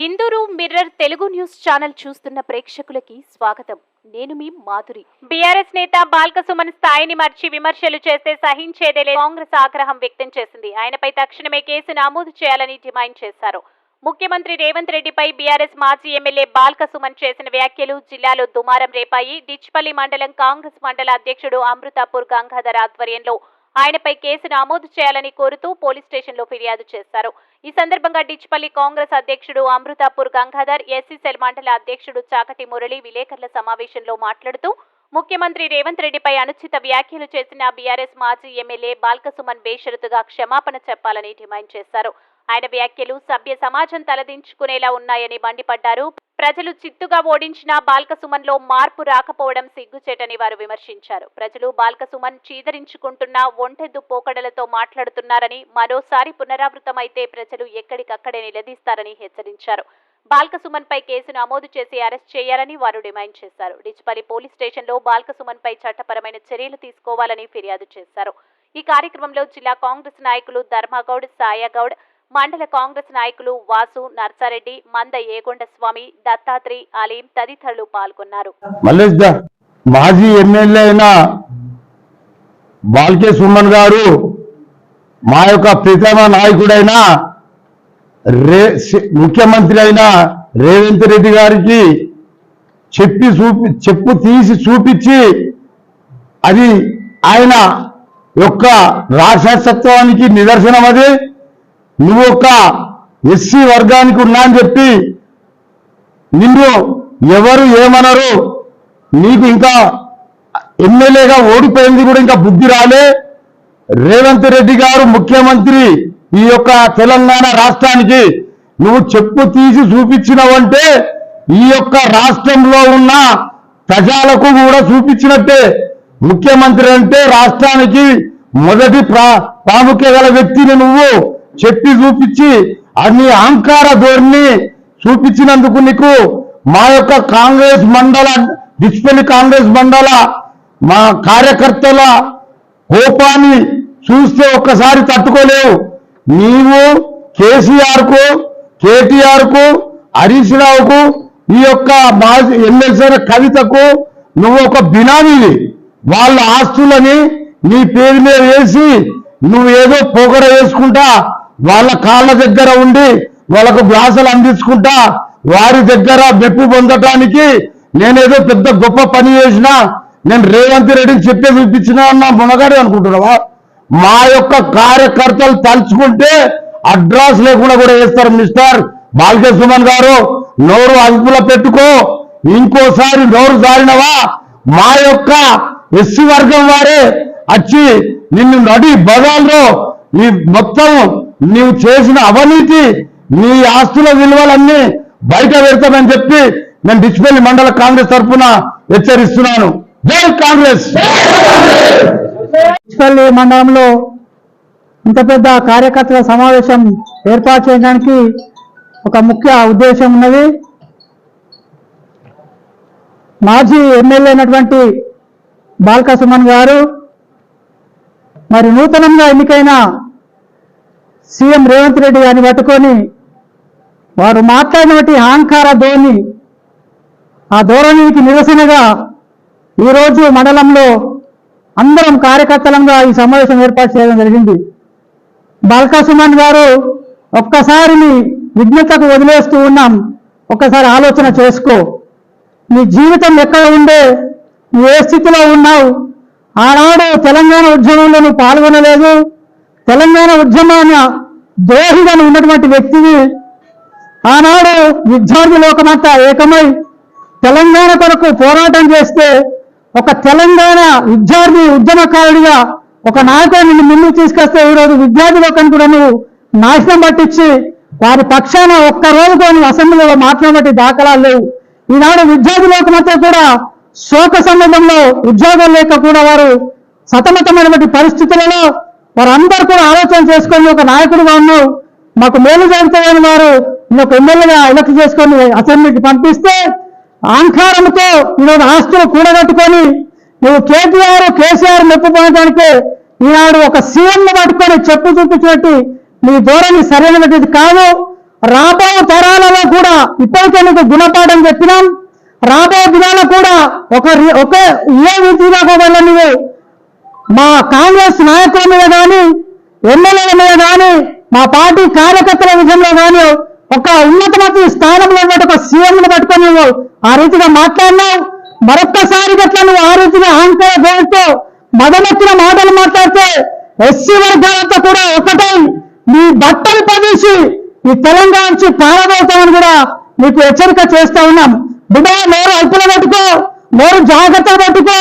Indur mirror Telugu news channel చూస్తున్న ప్రేక్షకులకి స్వాగతం. నేను మీ మాధురి. బీఆర్ఎస్ నేత బాల్క సుమన్ స్థాయిని మర్చి విమర్శలు చేస్తే సహించేదే కాంగ్రెస్ ఆగ్రహం వ్యక్తం చేసింది. ఆయనపై తక్షణమే కేసు నమోదు చేయాలని డిమాండ్ చేశారు. ముఖ్యమంత్రి రేవంత్ రెడ్డిపై బీఆర్ఎస్ మాజీ ఎమ్మెల్యే బాల్క సుమన్ చేసిన వ్యాఖ్యలు జిల్లాలో దుమారం రేపాయి. డిచ్పల్లి మండలం కాంగ్రెస్ మండల అధ్యక్షుడు అమృతాపూర్ గంగాధర్ ఆధ్వర్యంలో ఆయనపై కేసు నమోదు చేయాలని కోరుతూ పోలీస్ స్టేషన్లో ఫిర్యాదు చేశారు. ఈ సందర్భంగా డిచ్పల్లి కాంగ్రెస్ అధ్యక్షుడు అమృతాపూర్ గంగాధర్ ఎస్సీసెల్ మండల అధ్యక్షుడు చాకటి మురళి విలేకరుల సమావేశంలో మాట్లాడుతూ ముఖ్యమంత్రి రేవంత్ రెడ్డిపై అనుచిత వ్యాఖ్యలు చేసిన బీఆర్ఎస్ మాజీ ఎమ్మెల్యే బాల్కసుమన్ బేషరతుగా క్షమాపణ చెప్పాలని డిమాండ్ చేశారు. ఆయన వ్యాఖ్యలు సభ్య సమాజం తలదించుకునేలా ఉన్నాయని మండిపడ్డారు. ప్రజలు చిత్తుగా ఓడించిన బాల్కసుమన్లో మార్పు రాకపోవడం సిగ్గుచేటని వారు విమర్శించారు. ప్రజలు బాల్కసుమన్ చీదరించుకుంటున్న ఒంటెద్దు పోకడలతో మాట్లాడుతున్నారని మరోసారి పునరావృతమైతే ప్రజలు ఎక్కడికక్కడే నిలదీస్తారని హెచ్చరించారు. బాల్కసుమన్ పై కేసు నమోదు చేసి అరెస్ట్ చేయాలని వారు డిమాండ్ చేశారు. డిచ్పల్లి పోలీస్ స్టేషన్లో బాల్కసుమన్ పై చట్టపరమైన చర్యలు తీసుకోవాలని ఫిర్యాదు చేశారు. ఈ కార్యక్రమంలో జిల్లా కాంగ్రెస్ నాయకులు ధర్మగౌడ్ సాయగౌడ్ మండల కాంగ్రెస్ నాయకులు వాసు నర్సారెడ్డి మంద ఏగొండ స్వామి దత్తాత్రి అలీం తదితరులు పాల్గొన్నారు. మాజీ ఎమ్మెల్యే అయిన బాల్కే సుమన్ గారు మా యొక్క ప్రీతమ నాయకుడైన రే సి- ముఖ్యమంత్రి అయిన రేవంత్ రెడ్డి గారికి చెప్పి చూపి చెప్పు తీసి చూపించి అది ఆయన యొక్క రాక్షసత్వానికి నిదర్శనం అది నువ్వు ఒక ఎస్సీ వర్గానికి ఉన్నా అని చెప్పి నిన్ను ఎవరు ఏమనరు. నీకు ఇంకా ఎమ్మెల్యేగా ఓడిపోయింది కూడా ఇంకా బుద్ధి రాలే. రేవంత్ రెడ్డి గారు ముఖ్యమంత్రి ఈ యొక్క తెలంగాణ రాష్ట్రానికి నువ్వు చెప్పు తీసి చూపించినవంటే ఈ యొక్క రాష్ట్రంలో ఉన్న ప్రజలకు కూడా చూపించినట్టే. ముఖ్యమంత్రి అంటే రాష్ట్రానికి మొదటి ప్రా ప్రాముఖ్య గల వ్యక్తిని నువ్వు. చెప్పి చూపించి అన్ని అహంకార ధోరణి చూపించినందుకు నీకు మా యొక్క కాంగ్రెస్ మండల డిస్పెల్లి కాంగ్రెస్ మండల మా కార్యకర్తల కోపాన్ని చూస్తే ఒక్కసారి తట్టుకోలేవు. నీవు కేసీఆర్కు కేటీఆర్కు హరీష్ రావుకు ఈ యొక్క మాజీ ఎమ్మెల్సీ కవితకు నువ్వు ఒక బినామీవి. వాళ్ళ ఆస్తులని నీ పేరు మీద వేసి నువ్వు ఏదో పొగర వేసుకుంటా వాళ్ళ కాళ్ళ దగ్గర ఉండి వాళ్ళకు గ్లాసులు అందించుకుంటా వారి దగ్గర మెప్పు పొందటానికి నేనేదో పెద్ద గొప్ప పని చేసినా నేను రేవంత్ రెడ్డిని చెప్పే చూపించినా అన్న మునగాడు అనుకుంటున్నావా? మా యొక్క కార్యకర్తలు తలుచుకుంటే అడ్రస్ లేకుండా కూడా వేస్తారు మిస్టర్ బాల్కే గారు. నోరు అదుపులో పెట్టుకో. ఇంకోసారి నోరు జారినవా? మా యొక్క ఎస్సీ వర్గం వారే వచ్చి నిన్ను నడి బజార్లో ఈ మొత్తం నీవు చేసిన అవినీతి నీ ఆస్తుల విలువలన్నీ బయట పెడతామని చెప్పి నేను డిచ్పల్లి మండల కాంగ్రెస్ తరఫున హెచ్చరిస్తున్నాను. జై కాంగ్రెస్! మున్సిపల్ మండలంలో ఇంత పెద్ద కార్యకర్తల సమావేశం ఏర్పాటు చేయడానికి ఒక ముఖ్య ఉద్దేశం ఉన్నది. మాజీ ఎమ్మెల్యే అయినటువంటి బాల్క సుమన్ గారు మరి నూతనంగా ఎన్నికైన సీఎం రేవంత్ రెడ్డి గారిని పట్టుకొని వారు మాట్లాడినటువంటి అహంకార ధోరణి ఆ ధోరణికి నిరసనగా ఈరోజు మండలంలో అందరం కార్యకర్తలంగా ఈ సమావేశం ఏర్పాటు చేయడం జరిగింది. బాల్కా సుమన్ గారు ఒక్కసారిని విఘ్నతకు వదిలేస్తూ ఉన్నాం. ఒక్కసారి ఆలోచన చేసుకో. నీ జీవితం ఎక్కడ ఉండే నువ్వు ఏ స్థితిలో ఉన్నావు? ఆనాడు తెలంగాణ ఉద్యమంలో నువ్వు పాల్గొనలేదు. తెలంగాణ ఉద్యమాన్ని దోహిగా ఉన్నటువంటి వ్యక్తిని ఆనాడు విద్యార్థి లోకమంతా ఏకమై తెలంగాణ కొరకు పోరాటం చేస్తే ఒక తెలంగాణ విద్యార్థి ఉద్యమకారుడిగా ఒక నాయకుడు నిన్ను ముందుకు తీసుకొస్తే ఈరోజు విద్యార్థి లోకం కూడా నువ్వు నాశనం పట్టించి వారి పక్షాన ఒక్క రోజు కొన్ని అసెంబ్లీలో మాట్లాడబట్టి దాఖలాలు లేవు. ఈనాడు విద్యార్థి లోకమంతా కూడా శోక సందర్భంలో ఉద్యోగం లేక కూడా వారు సతమతమైనటువంటి పరిస్థితులలో వారందరూ కూడా ఆలోచన చేసుకొని ఒక నాయకుడుగా ఉన్నావు. మాకు మేలు జరుగుతాయని వారు నేను ఒక ఎమ్మెల్యేగా ఎలక్ట్ చేసుకొని అసెంబ్లీకి పంపిస్తే అహంకారంతో ఈరోజు ఆస్తులు కూడగట్టుకొని నువ్వు కేటీఆర్ కేసీఆర్ మెప్పు పొందడానికి ఈనాడు ఒక సీఎంను పట్టుకొని చెప్పు చూపించినట్టు నీ ధోరణి సరైనది కాదు. రాబో తరాలలో కూడా ఇప్పటికే నీకు గుణపాఠం చెప్పినాం. రాబో దినాల కూడా ఒక రి- ఒక ఏ విధిగా కూడా నువ్వు మా కాంగ్రెస్ నాయకుల మీద కానీ ఎమ్మెల్యేల మీద కానీ మా పార్టీ కార్యకర్తల విషయంలో కానీ ఒక ఉన్నతమతి స్థానంలో ఉన్నట్టు ఒక సీఎంను పట్టుకొని నువ్వు ఆ రీతిగా మాట్లాడినావు. మరొక్కసారి గట్ల నువ్వు ఆ రీతిగా అహంకార గోల్తో మదమెత్తిన మాటలు మాట్లాడితే ఎస్సీ వర్గాలతో కూడా ఒకటై. నీ బట్టలు పదేసి ఈ తెలంగాణ నుంచి పారబోతామని కూడా నీకు హెచ్చరిక చేస్తా ఉన్నాం. బిడ్డ నోరు అల్పులు పట్టుకో నోరు జాగ్రత్త పట్టుకో.